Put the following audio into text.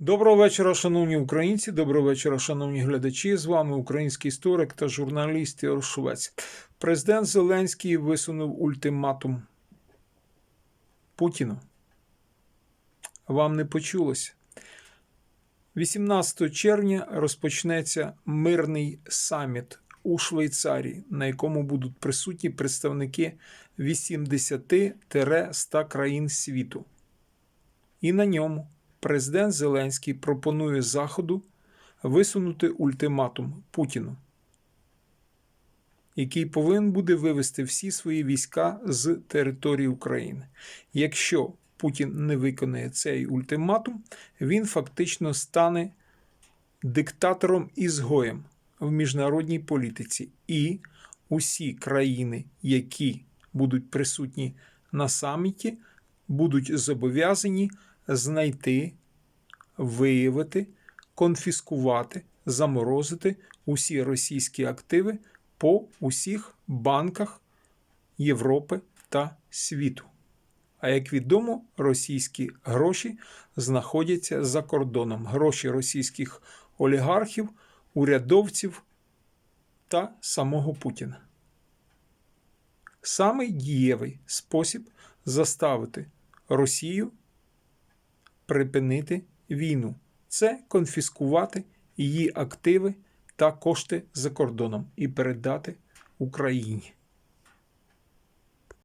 Доброго вечора, шановні українці. Доброго вечора, шановні глядачі. З вами український історик та журналіст Ігор Швець. Президент Зеленський висунув ультиматум Путіну. Вам не почулося. 18 червня розпочнеться мирний саміт у Швейцарії, на якому будуть присутні представники 80-100 країн світу. І на ньому президент Зеленський пропонує Заходу висунути ультиматум Путіну, який повинен буде вивести всі свої війська з території України. Якщо Путін не виконає цей ультиматум, він фактично стане диктатором ізгоєм в міжнародній політиці, і усі країни, які будуть присутні на саміті, будуть зобов'язані знайти, виявити, конфіскувати, заморозити усі російські активи по усіх банках Європи та світу. А як відомо, російські гроші знаходяться за кордоном. Гроші російських олігархів, урядовців та самого Путіна. Самий дієвий спосіб заставити Росію припинити війну це конфіскувати її активи та кошти за кордоном і передати Україні.